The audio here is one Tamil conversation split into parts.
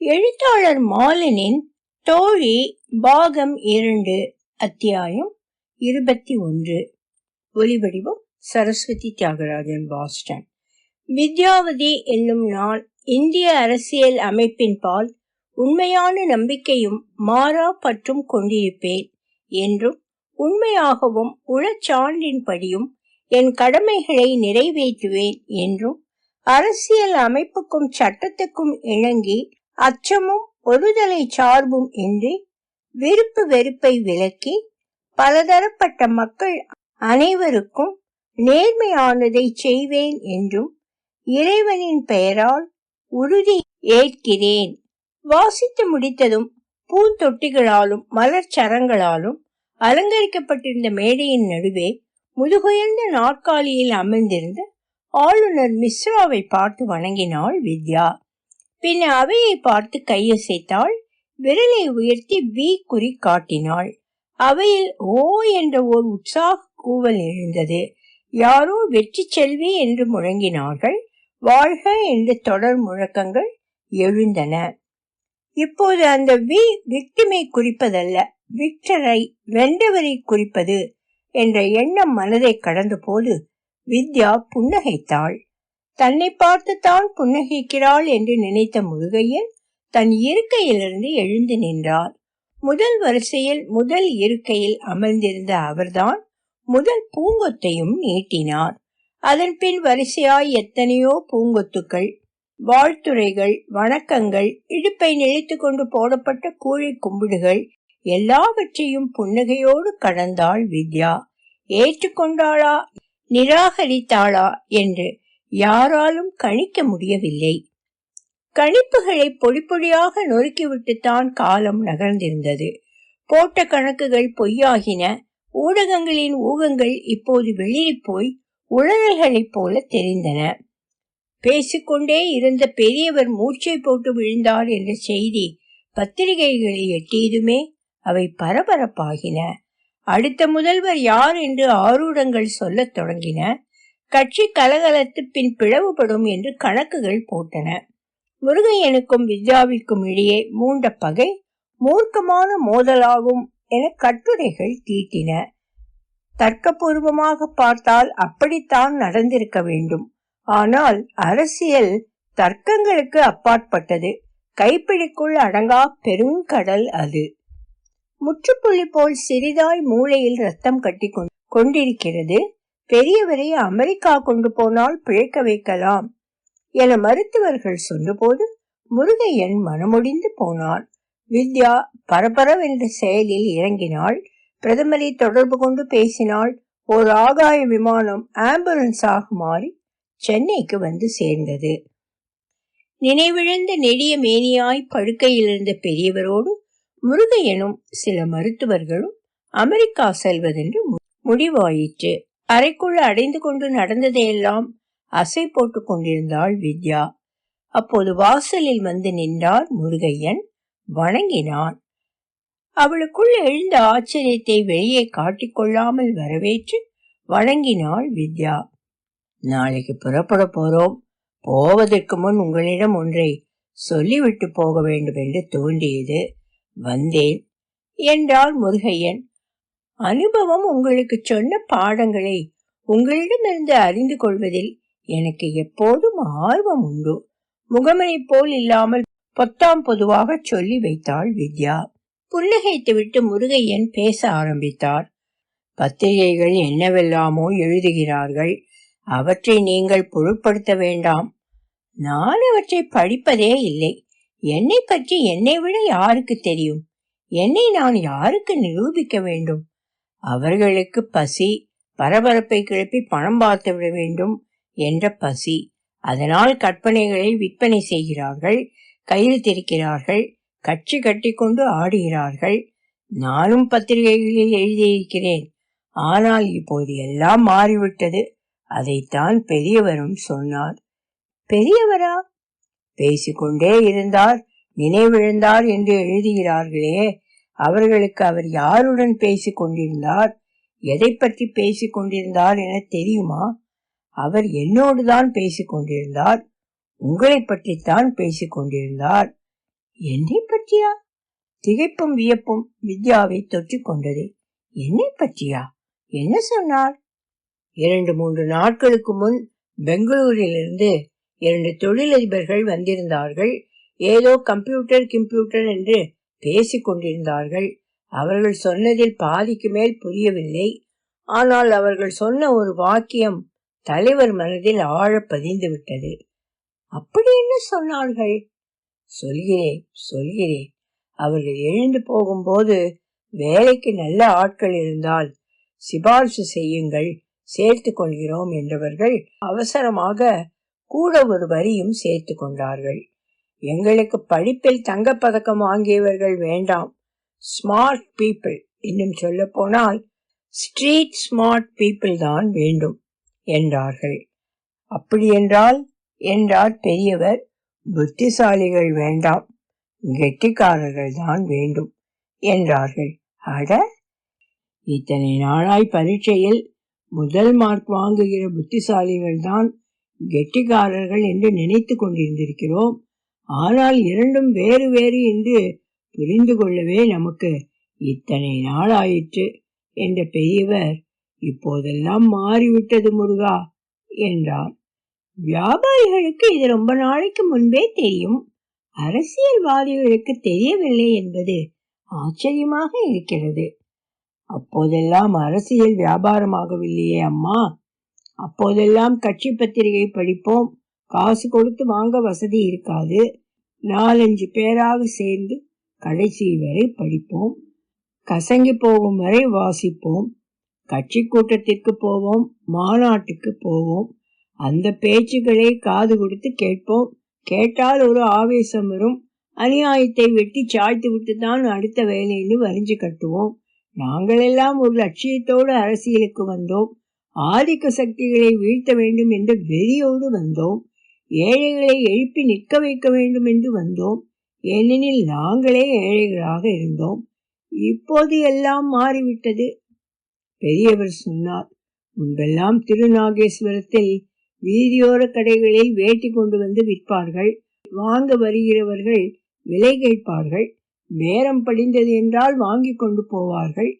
எழுத்தாளர் மாலனின் தோழி பாகம் இரண்டு அத்தியாயம் இருபத்தி ஒன்று. ஒலிவடிவம் சரஸ்வதி தியாகராஜன் பாஸ்டன். வித்யாவதி என்னும் நான் இந்திய அரசியல் அமைப்பின் பால் உண்மையான நம்பிக்கையும் மாறா பற்றும் கொண்டிருப்பேன் என்றும் உண்மையாகவும் உளச்சான்றின்படியும் என் கடமைகளை நிறைவேற்றுவேன் என்றும் அரசியல் அமைப்புக்கும் சட்டத்துக்கும் இணங்கி அச்சமும் ஒருதலை சார்பும் இன்றி விருப்பு வெறுப்பை விலக்கி பலதரப்பட்ட மக்கள் அனைவருக்கும் நேர்மையானதை செய்வேன் என்றும் இறைவனின் பெயரால் உறுதி ஏற்கிறேன். வாசித்து முடித்ததும் பூந்தொட்டிகளாலும் மலர் சரங்களாலும் அலங்கரிக்கப்பட்டிருந்த மேடையின் நடுவே முதுகுயர்ந்த நாற்காலியில் அமர்ந்திருந்த ஆளுநர் மிஸ்ராவை பார்த்து வணங்கினாள் வித்யா. பின் அவையை பார்த்து கையசைத்தாள். விரலை உயர்த்தி வி குறி காட்டினாள். அவையில் ஓ என்ற ஓர் உற்சாக கூவல் எழுந்தது. யாரோ வெற்றி செல்வி என்று முழங்கினார்கள். வாழ்க என்று தொடர் முழக்கங்கள் எழுந்தன. இப்போது அந்த வி விக்டிமை குறிப்பதல்ல விக்டரை வென்றவரை குறிப்பது என்ற எண்ணம் மனதை கடந்த போது வித்யா புன்னகைத்தாள். தன்னை பார்த்து தான் புன்னகைக்கிறாள் என்று நினைத்த முருகையன் தன் இருக்கையிலிருந்து எழுந்து நின்றார். முதல் வரிசையில் முதல் இருக்கையில் அமர்ந்திருந்த அவர்தான் முதல் பூங்கொத்தையும் நீட்டினார். அதன் பின் வரிசையாய் எத்தனையோ பூங்கொத்துக்கள் வாழ்த்துறைகள் வணக்கங்கள் இடுப்பை நெளித்து கொண்டு போடப்பட்ட கூழை கும்பிடுகள் எல்லாவற்றையும் புன்னகையோடு கடந்தாள் வித்யா. ஏற்றுக்கொண்டாளா? நிராகரித்தாளா? என்று யாராலும் கணிக்க முடியவில்லை. கணிப்புகளை பொடி பொடியாக நொறுக்கிவிட்டுத்தான் காலம் நகர்ந்திருந்தது. போட்ட கணக்குகள் பொய்யாகின. ஊடகங்களின் ஊகங்கள் இப்போது வெளியே போய் உளறல்களைப் போல தெரிந்தன. பேசிக்கொண்டே இருந்த பெரியவர் மூச்சை போட்டு விழுந்தார் என்ற செய்தி பத்திரிகைகளை எட்டியதுமே அவை பரபரப்பாகின. அடுத்த முதல்வர் யார் என்று ஆரூடங்கள் சொல்லத் தொடங்கின. கட்சி கலகலத்து பின் பிளவுபடும் என்று கணக்குகள் போட்டன. முருகையனுக்கும் வித்யாவிற்கும் இடையே மூண்ட பகை மூர்க்கமான மோதலாகும் என கட்டுரைகள் தீட்டின. தர்க்கபூர்வமாக பார்த்தால் அப்படித்தான் நடந்திருக்க வேண்டும். ஆனால் அரசியல் தர்க்கங்களுக்கு அப்பாற்பட்டது. கைப்பிடிக்குள் அடங்கா பெருங்கடல் அது. முற்றுப்புள்ளி போல் சிறிதாய் மூளையில் ரத்தம் கட்டி கொண்டிருக்கிறது. பெரியவரை அமெரிக்கா கொண்டு போனால் பிழைக்க வைக்கலாம் என மருத்துவர்கள் சொன்னபோது முருகையன் மனமுடிந்து போனான். வித்யா பரபரவென்ற செயலில் இறங்கினாள். பிரதமரை தொடர்பு கொண்டு பேசினாள். ஓர் ஆகாய விமானம் ஆம்புலன்ஸாக மாறி சென்னைக்கு வந்து சேர்ந்தது. நினைவிழந்த நெடிய மேனியாய் படுக்கையில் இருந்த பெரியவரோடு முருகையனும் சில மருத்துவர்களும் அமெரிக்கா செல்வதென்று முடிவாயிற்று. அறைக்குள் அடைந்து கொண்டு நடந்ததையெல்லாம் அசை போட்டு கொண்டிருந்தாள் வித்யா. அப்போது வாசலில் வந்து நின்றார் முருகையன். வணங்கினான். அவளுக்குள் எழுந்த ஆச்சரியத்தை வெளியே காட்டிக்கொள்ளாமல் வரவேற்று வணங்கினாள் வித்யா. நாளைக்கு புறப்பட போறோம். போவதற்கு முன் உங்களிடம் ஒன்றை சொல்லிவிட்டு போக வேண்டும் என்று தோன்றியது வந்தேன் என்றார் முருகையன். அனுபவம் உங்களுக்கு சொன்ன பாடங்களை உங்களிடமிருந்து அறிந்து கொள்வதில் எனக்கு எப்போதும் ஆர்வம் உண்டு. முகமனை போல் இல்லாமல் பொத்தாம் பொதுவாக சொல்லி வைத்தாள் வித்யா. புன்னகைத்து விட்டு முருகையன் பேச ஆரம்பித்தார். பத்திரிகைகள் என்னவெல்லாமோ எழுதுகிறார்கள். அவற்றை நீங்கள் பொருட்படுத்த வேண்டாம். நான் அவற்றை படிப்பதே இல்லை. என்னை பற்றி என்னை விட யாருக்கு தெரியும்? என்னை நான் யாருக்கு நிரூபிக்க வேண்டும்? அவர்களுக்கு பசி பரபரப்பை கிளப்பி பணம் பார்த்து விட வேண்டும் என்ற பசி. அதனால் கற்பனைகளை விற்பனை செய்கிறார்கள் கையெழுத்திருக்கிறார்கள் கட்சி கட்டிக்கொண்டு ஆடுகிறார்கள். நானும் பத்திரிகைகளில் எழுதியிருக்கிறேன். ஆனால் இப்போது எல்லாம் மாறிவிட்டது. அதைத்தான் பெரியவரும் சொன்னார். பெரியவரா? பேசிக்கொண்டே இருந்தார் நினைவிழந்தார் என்று எழுதுகிறார்களே. அவர்களுக்கு அவர் யாருடன் பேசிக் கொண்டிருந்தார் எதை பற்றி பேசிக் கொண்டிருந்தார் என தெரியுமா? அவர் என்னோடுதான் பேசிக் கொண்டிருந்தார் உங்களை பற்றித்தான் பேசிக் கொண்டிருந்தார் என்னை பற்றியா திகைப்பும் வியப்பும் வித்யாவை தொற்றிக் கொண்டது என்னை பற்றியா என்ன சொன்னார்? இரண்டு மூன்று நாட்களுக்கு முன் பெங்களூரிலிருந்து இரண்டு தொழிலதிபர்கள் வந்திருந்தார்கள். ஏதோ கம்ப்யூட்டர் கம்ப்யூட்டர் என்று பேசிக் கொண்டிருந்தார்கள் அவர்கள் சொன்னதில் பாதிக்கு மேல் புரியவில்லை. ஆனால் அவர்கள் சொன்ன ஒரு வாக்கியம் தலைவர் மனதில் ஆழ பதிந்து விட்டது அப்படி என்ன சொன்னார்கள்? சொல்கிறேன் சொல்கிறேன். அவர்கள் எழுந்து போகும்போது வேலைக்கு நல்ல ஆட்கள் இருந்தால் சிபார்சு செய்யுங்கள் சேர்த்து கொள்கிறோம் என்றவர்கள் அவசரமாக கூட ஒரு வரியும் சேர்த்து கொண்டார்கள். எங்களுக்கு படிப்பில் தங்கப்பதக்கம் வாங்கியவர்கள் வேண்டாம். ஸ்மார்ட் பீப்புள் இன்னும் சொல்ல போனால் ஸ்ட்ரீட் ஸ்மார்ட் பீப்புள் தான் வேண்டும் என்றார்கள். அப்படியென்றால் என்றார் பெரியவர் புத்திசாலிகள் வேண்டாம் கெட்டிக்காரர்கள் தான் வேண்டும் என்றார்கள். அட இத்தனை நாளாய் பரீட்சையில் முதல் மார்க் வாங்குகிற புத்திசாலிகள் தான் கெட்டிக்காரர்கள் என்று நினைத்து கொண்டிருந்திருக்கிறோம். ஆனால் இரண்டும் வேறு வேறு என்று புரிந்து கொள்ளவே நமக்கு இத்தனை நாள் ஆயிற்று என்ற பெரியவர் இப்போதெல்லாம் மாறிவிட்டது முருகா என்றார். வியாபாரிகளுக்கு இது ரொம்ப நாளைக்கு முன்பே தெரியும். அரசியல்வாதிகளுக்கு தெரியவில்லை என்பது ஆச்சரியமாக இருக்கிறது. அப்போதெல்லாம் அரசியல் வியாபாரமாகவில்லையே அம்மா. அப்போதெல்லாம் கட்சி பத்திரிகை படிப்போம். காசு கொடுத்து வாங்க வசதி இருக்காது. நாலஞ்சு பேராக சேர்ந்து கடைசி வரை படிப்போம். கசங்கி போகும் வரை வாசிப்போம். கட்சி கூட்டத்திற்கு போவோம். மாநாட்டுக்கு போவோம். அந்த பேச்சுக்களை காது கொடுத்து கேட்போம். கேட்டால் ஒரு ஆவேசம் வரும். அநியாயத்தை வெட்டி சாய்த்து விட்டு தான் அடுத்த வேலைன்னு வரிஞ்சு கட்டுவோம். நாங்களெல்லாம் ஒரு லட்சியத்தோடு அரசியலுக்கு வந்தோம். ஆதிக்க சக்திகளை வீழ்த்த வேண்டும் என்ற வெறியோடு வந்தோம். ஏழைகளை எழுப்பி நிற்க வைக்க வேண்டும் என்று வந்தோம். ஏனெனில் நாங்களே ஏழைகளாக இருந்தோம். இப்போது எல்லாம் மாறிவிட்டது. பெரியவர் சொன்னார் முன்பெல்லாம் திருநாகேஸ்வரத்தில் வீதியோர கடைகளில் வேட்டி கொண்டு வந்து விற்பார்கள். வாங்க வருகிறவர்கள் விலை கேட்பார்கள். பேரம் படிந்தது என்றால் வாங்கி கொண்டு போவார்கள்.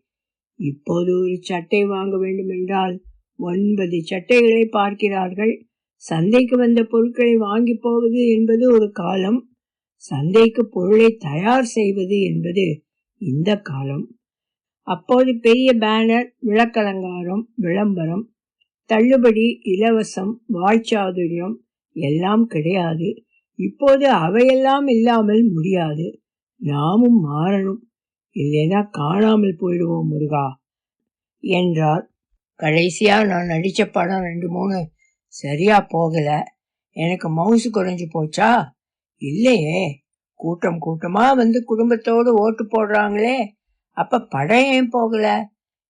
இப்போது ஒரு சட்டை வாங்க வேண்டும் என்றால் ஒன்பது சட்டைகளை பார்க்கிறார்கள். சந்தைக்கு வந்த பொருட்களை வாங்கி போவது என்பது ஒரு காலம். சந்தைக்கு பொருளை தயார் செய்வது என்பது இந்த காலம். அப்போது பெரிய பேனர் விளக்கலங்காரம் விளம்பரம் தள்ளுபடி இலவசம் வாய்ச்சாதுரியம் எல்லாம் கிடையாது. இப்போது அவையெல்லாம் இல்லாமல் முடியாது. நாமும் மாறணும். இல்லைன்னா காணாமல் போயிடுவோம் முருகா என்றார். கடைசியா நான் நடிச்ச படம் ரெண்டு மூணு சரியா போகல. எனக்கு மவுசு குறைஞ்சு போச்சா? இல்லையே. கூட்டம் கூட்டமா வந்து குடும்பத்தோடு ஓட்டு போடுறாங்களே. அப்ப படம் ஏன் போகல?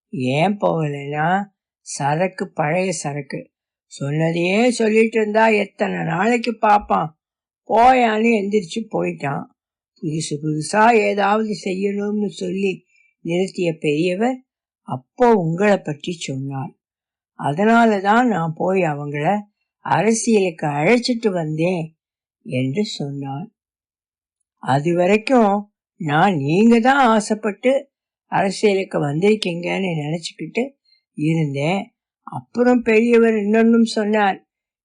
ஏன் போகலைன்னா சரக்கு பழைய சரக்கு. சொன்னதையே சொல்லிட்டு இருந்தா எத்தனை நாளைக்கு பார்ப்பான். போயான்னு எந்திரிச்சு போயிட்டான். புதுசு புதுசா ஏதாவது செய்யணும்னு சொல்லி நிறுத்திய பெரியவர் அப்போ உங்களை பற்றி சொன்னார். அதனால தான் நான் போய் அவங்கள அரசியலுக்கு அழைச்சிட்டு வந்தேன் என்று சொன்னார் அது வரைக்கும் நான் நீங்க தான் ஆசைப்பட்டு அரசியலுக்கு வந்திருக்கீங்கன்னு நினச்சிக்கிட்டு இருந்தேன். அப்புறம் பெரியவர் இன்னொன்னும் சொன்னார்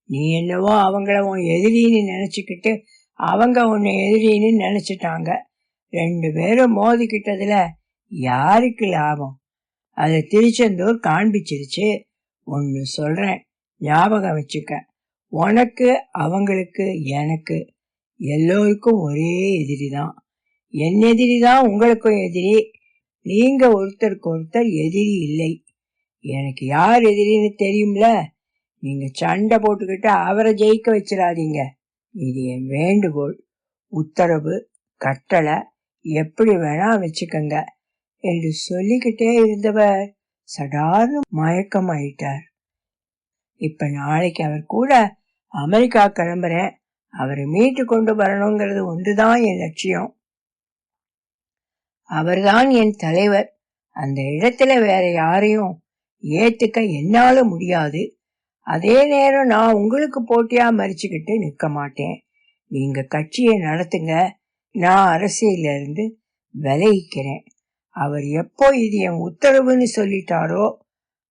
நீ என்னவோ அவங்கள உன் எதிரின்னு நினச்சிக்கிட்டு அவங்க உன்னை எதிரின்னு நினச்சிட்டாங்க. ரெண்டு பேரும் மோதிக்கிட்டதுல யாருக்கு லாபம்? அதை திருச்செந்தூர் காண்பிச்சிருச்சு. ஒன்று சொல்கிறேன் ஞாபகம் வச்சுக்க. உனக்கு அவங்களுக்கு எனக்கு எல்லோருக்கும் ஒரே எதிரி தான். என் எதிரி தான் உங்களுக்கும் எதிரி. நீங்கள் ஒருத்தருக்கு ஒருத்தர் எதிரி இல்லை. எனக்கு யார் எதிரின்னு தெரியும்ல? நீங்கள் சண்டை போட்டுக்கிட்டு அவரை ஜெயிக்க வச்சிடாதீங்க. இது என் வேண்டுகோள். உத்தரவு கட்டளை எப்படி வேணா வச்சுக்கங்க. என்று சொல்லிக்கிட்டே இருந்தவர் சடார்னு மயக்கம் ஆயிட்டார் இப்ப நாளைக்கு அவர் கூட அமெரிக்கா கிளம்புறேன் அவரை மீட்டு கொண்டு வரணுங்கிறது ஒன்றுதான் என் லட்சியம். அவர்தான் என் தலைவர். அந்த இடத்துல வேற யாரையும் ஏத்துக்க என்னால முடியாது. அதே நேரம் நான் உங்களுக்கு போட்டியா மறிச்சுக்கிட்டு நிற்க மாட்டேன். நீங்க கட்சியை நடத்துங்க. நான் அரசியல இருந்து விலகிக்கிறேன். அவர் எப்போ இது என் உத்தரவுன்னு சொல்லிட்டாரோ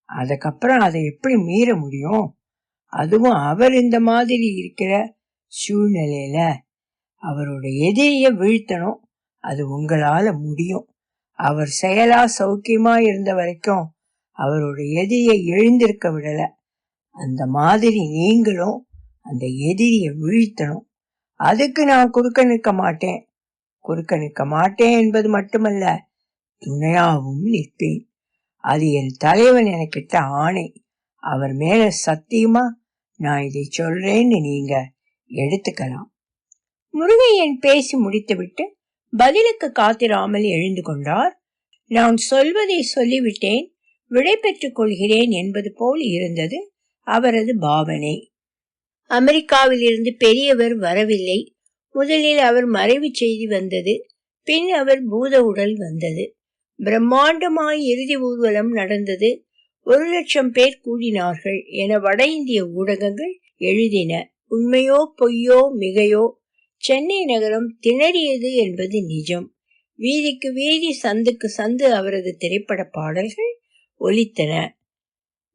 அதுக்கப்புறம் அதை எப்படி மீற முடியும்? அதுவும் அவர் இந்த மாதிரி இருக்கிற சூழ்நிலையில அவரோட எதிரிய வீழ்த்தணும். அது உங்களால முடியும். அவர் செயலா சௌக்கியமா இருந்த வரைக்கும் அவரோட எதிரியை எழுந்திருக்க விடல. அந்த மாதிரி நீங்களும் அந்த எதிரிய வீழ்த்தணும். அதுக்கு நான் குறுக்க நிற்க மாட்டேன். குறுக்க நிற்க மாட்டேன் என்பது மட்டுமல்ல துணையாகவும் நிற்பேன். அது என் தலைவன் எனக்கிட்ட ஆணை. அவர் மேல சத்தியமா நான் இதை சொல்றேன்னு நீங்க எடுத்துக்கலாம். முருகையன் பேசி முடித்துவிட்டு பதிலுக்கு காத்திராமல் எழுந்து கொண்டார். நான் சொல்வதை சொல்லிவிட்டேன் விடை பெற்றுக் கொள்கிறேன் என்பது போல் இருந்தது அவரது பாவனை. அமெரிக்காவில் இருந்து பெரியவர் வரவில்லை. முதலில் அவர் மறைவு செய்தி வந்தது பின் அவர் பூத உடல் வந்தது. பிரம்மாண்டமாய் இறுதி ஊர்வலம் நடந்தது. ஒரு லட்சம் பேர் கூடினார்கள் என வட இந்திய ஊடகங்கள் எழுதின. உண்மையோ பொய்யோ மிகையோ சென்னை நகரம் திணறியது என்பது நிஜம். வீதிக்கு வீதி சந்துக்கு சந்து அவரது திரைப்பட பாடல்கள் ஒலித்தன.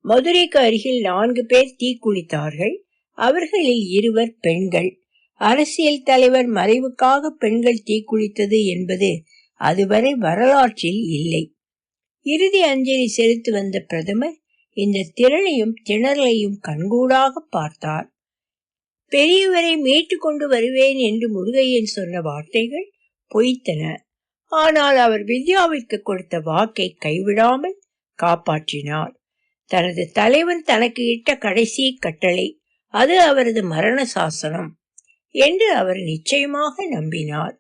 மதுரைக்கு அருகில் நான்கு பேர் தீக்குளித்தார்கள் அவர்களில் இருவர் பெண்கள். அரசியல் தலைவர் மறைவுக்காக பெண்கள் தீக்குளித்தது என்பது அதுவரை வரலாற்றில் இல்லை. இறுதி அஞ்சலி செலுத்தி வந்த பிரதமர் இந்த திரளையும் திணறலையும் கண்கூடாக பார்த்தார். பெரியவரை மீட்டு கொண்டு வருவேன் என்று முருகையன் சொன்ன வார்த்தைகள் பொய்த்தன. ஆனால் அவர் வித்யாவிற்கு கொடுத்த வாக்கை கைவிடாமல் காப்பாற்றினார். தனது தலைவன் தனக்கு இட்ட கடைசி கட்டளை அது அவரது மரண சாசனம் என்று அவர் நிச்சயமாக நம்பினார்.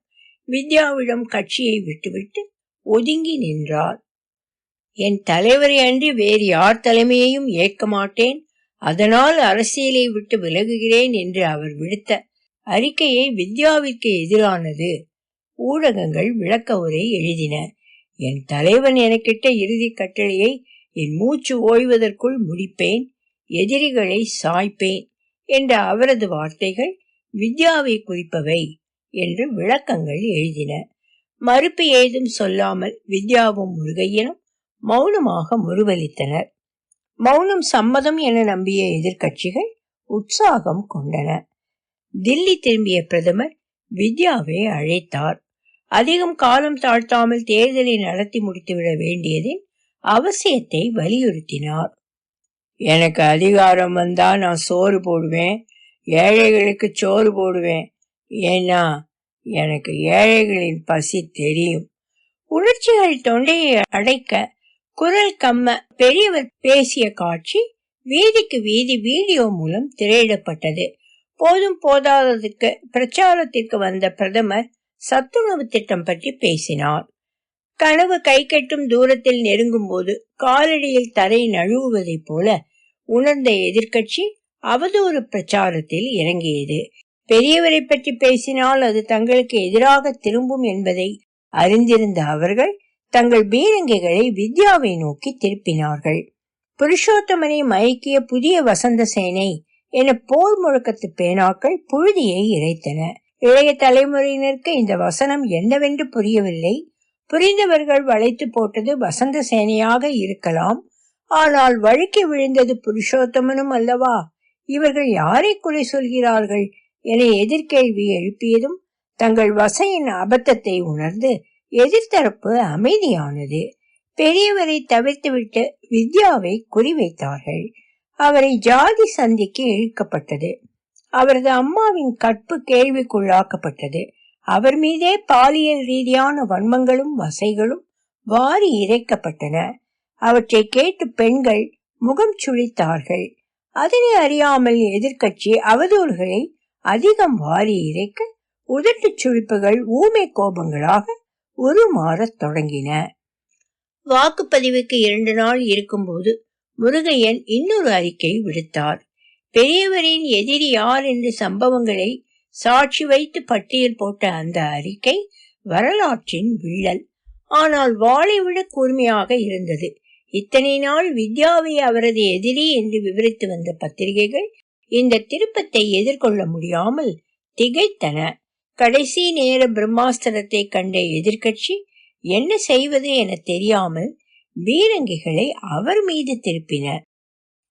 வித்யாவிடம் கட்சியை விட்டுவிட்டு ஒதுங்கி நின்றார். என் தலைவரை அன்றி வேறு யார் தலைமையையும் ஏற்க மாட்டேன். அதனால் அரசியலை விட்டு விலகுகிறேன் என்று அவர் விடுத்த அறிக்கையை வித்யாவிற்கு எதிரானது. ஊடகங்கள் விளக்க உரை எழுதின. என் தலைவன் எனக்கிட்ட இறுதி கட்டளையை என் மூச்சு ஓய்வதற்குள் முடிப்பேன். எதிரிகளை சாய்ப்பேன் என்ற அவரது வார்த்தைகள் வித்யாவை குறிப்பவை. என்று விளக்கங்கள் எழுதின. மறுப்பு ஏதும் சொல்லாமல் வித்யாவும் முருகையனும் மௌனமாக முருவலித்தனர் மௌனம் சம்மதம் என நம்பிய எதிர்க்கட்சிகள் உற்சாகம் கொண்டன. தில்லி திரும்பிய பிரதமர் வித்யாவை அழைத்தார். அதிகம் காலம் தாழ்த்தாமல் தேர்தலை நடத்தி முடித்துவிட வேண்டியதின் அவசியத்தை வலியுறுத்தினார். எனக்கு அதிகாரம் வந்தா நான் சோறு போடுவேன். ஏழைகளுக்கு சோறு போடுவேன். ஏன்னா எனக்கு ஏழைகளின் பசி தெரியும். உணர்ச்சிகள் தொண்டையை அடைக்க குரல் கம்ம பெரியவர் பேசிய காட்சி வீதிக்கு வீதி வீடியோ மூலம் திரையிடப்பட்டது. போதும் போதாததுக்கு பிரச்சாரத்திற்கு வந்த பிரதமர் சத்துணவு திட்டம் பற்றி பேசினார். கனவு கை கட்டும் தூரத்தில் நெருங்கும் போது காலடியில் தரை நழுவுவதைப் போல உணர்ந்த எதிர்க்கட்சி அவதூறு பிரச்சாரத்தில் இறங்கியது. பெரியவரை பற்றி பேசினால் அது தங்களுக்கு எதிராக திரும்பும் என்பதை அறிந்திருந்த அவர்கள் தங்கள் பீரங்கிகளை வித்யாவை நோக்கி திருப்பினார்கள். புருஷோத்தமனை மயக்கிய புதிய வசந்த சேனை என போர் முழக்கத்து பேனாக்கள் புழுதியை இறைத்தன. இளைய தலைமுறையினருக்கு இந்த வசனம் என்னவென்று புரியவில்லை. புரிந்தவர்கள் வளைத்து போட்டது வசந்த சேனையாக இருக்கலாம். ஆனால் வழுக்கி விழுந்தது புருஷோத்தமனும் அல்லவா? இவர்கள் யாரை குறை சொல்கிறார்கள்? என எதிர்கேள்வி எழுப்பியதும் தங்கள் வசையின் அபத்தத்தை உணர்ந்து எதிர்த்தரப்பு அமைதியானது. பெரியவரை தவிர்த்துவிட்டு வித்யாவை குறிவைத்தார்கள். அவரை ஜாதி சந்திக்கு இழுக்கப்பட்டது. அவரது அம்மாவின் கற்பு கேள்விக்குள்ளாக்கப்பட்டது. அவர் மீதே பாலியல் ரீதியான வன்மங்களும் வசைகளும் வாரி இறைக்கப்பட்டன. அவற்றை கேட்டு பெண்கள் முகம் சுழித்தார்கள். அதனை அறியாமல் எதிர்க்கட்சி அவதூறுகளை அதிகம் வாரி இறைக்க உதட்டுச் சுழிப்புகள் ஊமை கோபங்களாக உருமாறத் தொடங்கின. வாக்குப்பதிவுக்கு இரண்டு நாள் இருக்கும்போது முருகையன் இன்னொரு அறிக்கை விடுத்தார். பெரியவரின் எதிரி யார் என்று சம்பவங்களை சாட்சி வைத்து பட்டியல் போட்ட அந்த அறிக்கை வரலாற்றின் விள்ளல் ஆனால் வாளை விட கூர்மையாக இருந்தது. இத்தனை நாள் வித்யாவை அவரது எதிரி என்று விவரித்து வந்த பத்திரிகைகள் இந்த திருப்பத்தை எதிர்கொள்ள முடியாமல் திகைத்தன. கடைசி நேர பிரம்மாஸ்திரத்தை கண்ட எதிர்க்கட்சி என்ன செய்வது என தெரியாமல் பீரங்கிகளை அவர் மீது திருப்பினர்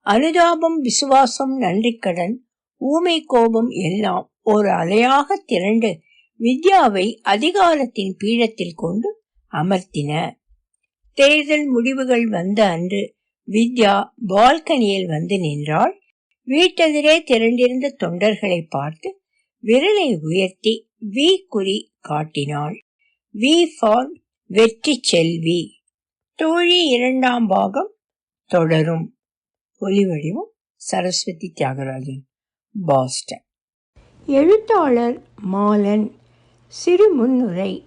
அனுதாபம் விசுவாசம் நன்றிக்கடன் ஊமை கோபம் எல்லாம் ஒரு அலையாக திரண்டு வித்யாவை அதிகாரத்தின் பீடத்தில் கொண்டு அமர்த்தின. தேர்தல் முடிவுகள் வந்த அன்று வித்யா பால்கனியில் வந்து நின்றாள். வீட்டெதிரே திரண்டிருந்த தொண்டர்களை பார்த்து விரலை உயர்த்தி வி குறி காட்டினாள். வி ஃபார் வெற்றி செல்வி. தோழி இரண்டாம் பாகம் தொடரும். ஒலிவடிவும் சரஸ்வதி தியாகராஜன் பாஸ்டன். எழுத்தாளர் மாலன் சிறு முன்னுரை.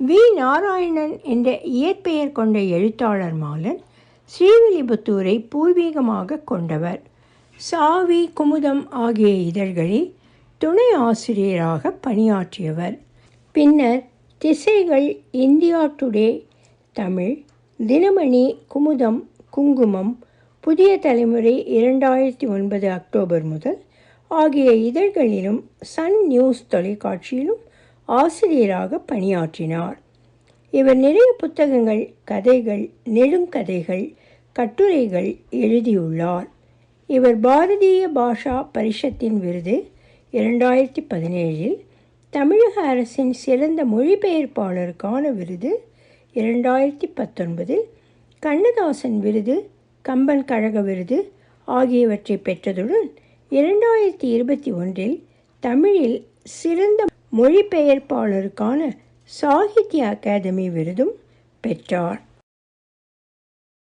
வி. நாராயணன் என்ற இயற்பெயர் கொண்ட எழுத்தாளர் மாலன் ஸ்ரீவில்லிபுத்தூரை பூர்வீகமாக கொண்டவர். சாவி குமுதம் ஆகிய இதழ்களில் துணை ஆசிரியராக பணியாற்றியவர். பின்னர் திசைகள் இந்தியா டுடே தமிழ் தினமணி குமுதம் குங்குமம் புதிய தலைமுறை இரண்டாயிரத்தி ஒன்பது அக்டோபர் முதல் ஆகிய இதழ்களிலும் சன் நியூஸ் தொலைக்காட்சியிலும் ஆசிரியராக பணியாற்றினார். இவர் நிறைய புத்தகங்கள் கதைகள் நெடுங்கதைகள் கட்டுரைகள் எழுதியுள்ளார். இவர் பாரதிய பாஷா பரிஷத்தின் விருது இரண்டாயிரத்தி பதினேழில் தமிழக அரசின் சிறந்த மொழிபெயர்ப்பாளருக்கான விருது இரண்டாயிரத்தி பத்தொன்பதில் கண்ணதாசன் விருது கம்பன் கழக விருது ஆகியவற்றை பெற்றதுடன் இரண்டாயிரத்தி இருபத்தி ஒன்றில் தமிழில் சிறந்த மொழிபெயர்ப்பாளருக்கான சாகித்ய அகாதமி விருதும் பெற்றார்.